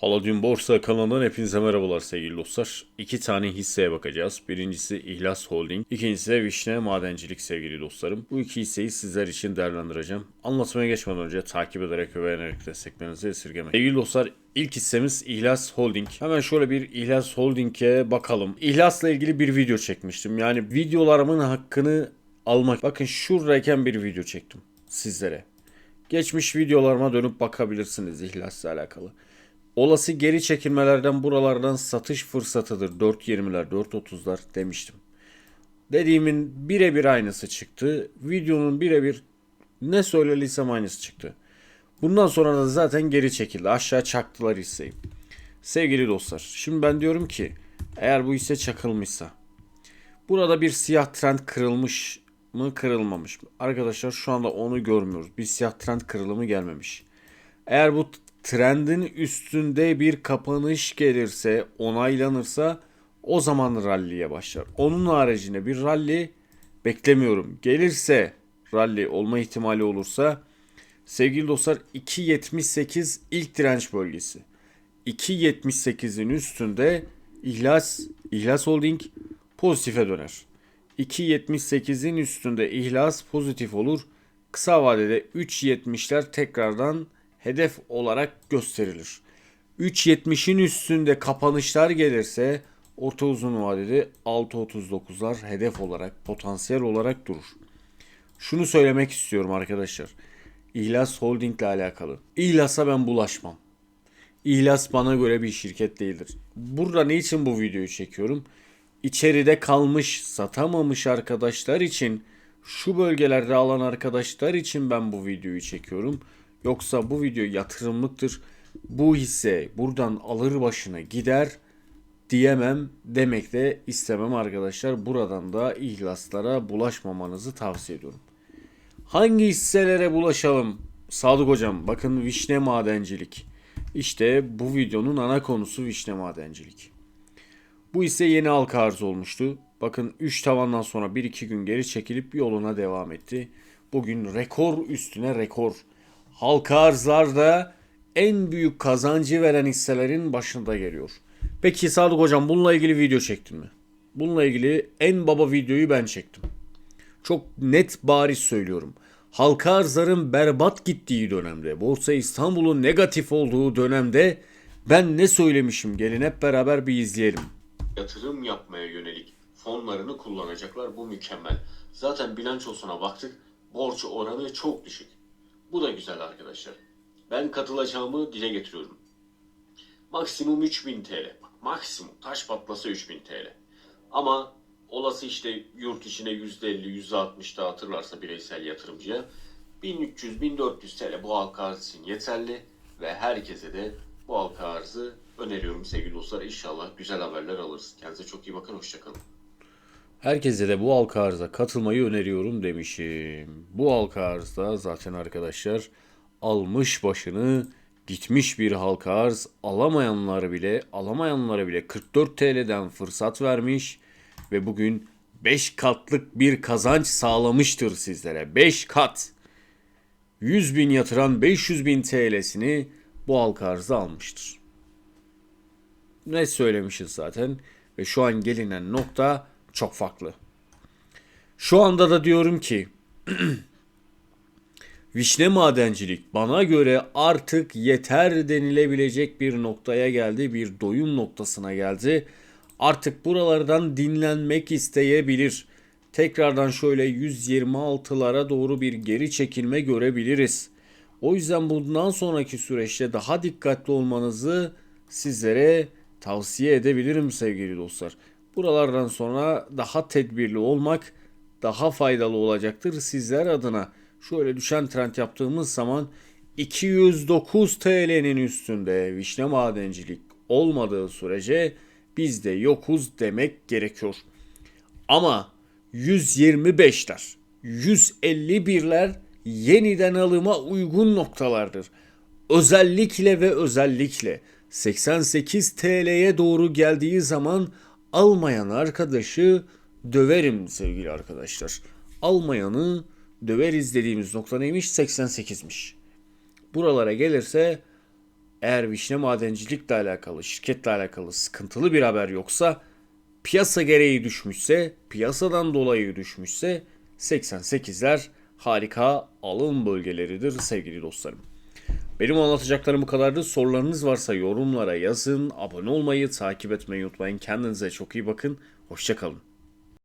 Palladium Borsa kanalından hepinize merhabalar sevgili dostlar. İki tane hisseye bakacağız. Birincisi İhlas Holding, ikincisi de Vişne Madencilik sevgili dostlarım. Bu iki hisseyi sizler için değerlendireceğim. Anlatmaya geçmeden önce takip ederek ve beğenerek desteklerinizi esirgemeyin. Sevgili dostlar ilk hissemiz İhlas Holding. Hemen şöyle bir İhlas Holding'e bakalım. İhlas'la ilgili bir video çekmiştim. Yani videolarımın hakkını almak. Bakın şuradayken bir video çektim sizlere. Geçmiş videolarıma dönüp bakabilirsiniz İhlas'la alakalı. Olası geri çekilmelerden buralardan satış fırsatıdır 4.20'ler 4.30'lar demiştim. Dediğimin birebir aynısı çıktı. Videonun birebir ne söylediysem aynısı çıktı. Bundan sonra da zaten geri çekildi. Aşağı çaktılar hisseyi. Sevgili dostlar şimdi ben diyorum ki eğer bu hisse çakılmışsa burada bir siyah trend kırılmış mı kırılmamış mı? Arkadaşlar şu anda onu görmüyoruz. Bir siyah trend kırılımı gelmemiş. Eğer bu trendin üstünde bir kapanış gelirse, onaylanırsa o zaman ralliye başlar. Onun haricinde bir ralli beklemiyorum. Gelirse ralli olma ihtimali olursa sevgili dostlar 2.78 ilk direnç bölgesi. 2.78'in üstünde İhlas, İhlas Holding pozitife döner. 2.78'in üstünde İhlas pozitif olur. Kısa vadede 3.70'ler tekrardan hedef olarak gösterilir. 3.70'in üstünde kapanışlar gelirse orta uzun vadede 6.39'lar hedef olarak potansiyel olarak durur. Şunu söylemek istiyorum arkadaşlar. İhlas Holding ile alakalı. İhlas'a ben bulaşmam. İhlas bana göre bir şirket değildir. Burada ne için bu videoyu çekiyorum? İçeride kalmış, satamamış arkadaşlar için, şu bölgelerde alan arkadaşlar için ben bu videoyu çekiyorum. Yoksa bu video yatırımlıktır. Bu hisse buradan alır başına gider diyemem demek de istemem arkadaşlar. Buradan da ihlaslara bulaşmamanızı tavsiye ediyorum. Hangi hisselere bulaşalım? Sadık hocam bakın vişne madencilik. İşte bu videonun ana konusu vişne madencilik. Bu ise yeni halka arz olmuştu. Bakın 3 tavandan sonra 1-2 gün geri çekilip yoluna devam etti. Bugün rekor üstüne rekor. Halka arzlarda en büyük kazancı veren hisselerin başında geliyor. Peki Sadık hocam bununla ilgili video çektin mi? Bununla ilgili en baba videoyu ben çektim. Çok net bariz söylüyorum. Halka arzların berbat gittiği dönemde, Borsa İstanbul'un negatif olduğu dönemde ben ne söylemişim gelin hep beraber bir izleyelim. yatırım yapmaya yönelik fonlarını kullanacaklar. Bu mükemmel. Zaten bilançosuna baktık. Borç oranı çok düşük. Bu da güzel arkadaşlar. Ben katılacağımı dile getiriyorum. Maksimum 3000 TL. Bak, maksimum taş patlasa 3000 TL. Ama olası işte yurt içine %50, %60 dağıtırlarsa bireysel yatırımcıya 1300-1400 TL bu halka arz için yeterli ve herkese de bu halka arzı öneriyorum sevgili dostlar. İnşallah güzel haberler alırız. Kendinize çok iyi bakın. Hoşçakalın. Herkese de bu halka arıza katılmayı öneriyorum demişim. Bu halka arzda zaten arkadaşlar almış başını gitmiş bir halka arz alamayanlar bile alamayanlara bile 44 TL'den fırsat vermiş ve bugün 5 katlık bir kazanç sağlamıştır sizlere. 5 kat. 100 bin yatıran 500 bin TL'sini bu halka arzda almıştır. Ne söylemişiz zaten ve şu an gelinen nokta çok farklı. Şu anda da diyorum ki vişne madencilik bana göre artık yeter denilebilecek bir noktaya geldi, bir doyum noktasına geldi. Artık buralardan dinlenmek isteyebilir. Tekrardan şöyle 126'lara doğru bir geri çekilme görebiliriz. O yüzden bundan sonraki süreçte daha dikkatli olmanızı sizlere tavsiye edebilirim sevgili dostlar. Buralardan sonra daha tedbirli olmak daha faydalı olacaktır sizler adına. Şöyle düşen trend yaptığımız zaman 209 TL'nin üstünde vişne madencilik olmadığı sürece biz de yokuz demek gerekiyor. Ama 125'ler, 151'ler yeniden alıma uygun noktalardır. Özellikle ve özellikle 88 TL'ye doğru geldiği zaman almayan arkadaşı döverim sevgili arkadaşlar. Almayanı döveriz dediğimiz nokta neymiş? 88'miş. Buralara gelirse Eğer vişne madencilikle alakalı, şirketle alakalı sıkıntılı bir haber yoksa, piyasa gereği düşmüşse, piyasadan dolayı düşmüşse 88'ler harika alım bölgeleridir sevgili dostlarım. Benim anlatacaklarım bu kadardı. Sorularınız varsa yorumlara yazın. Abone olmayı, takip etmeyi unutmayın. Kendinize çok iyi bakın. Hoşçakalın.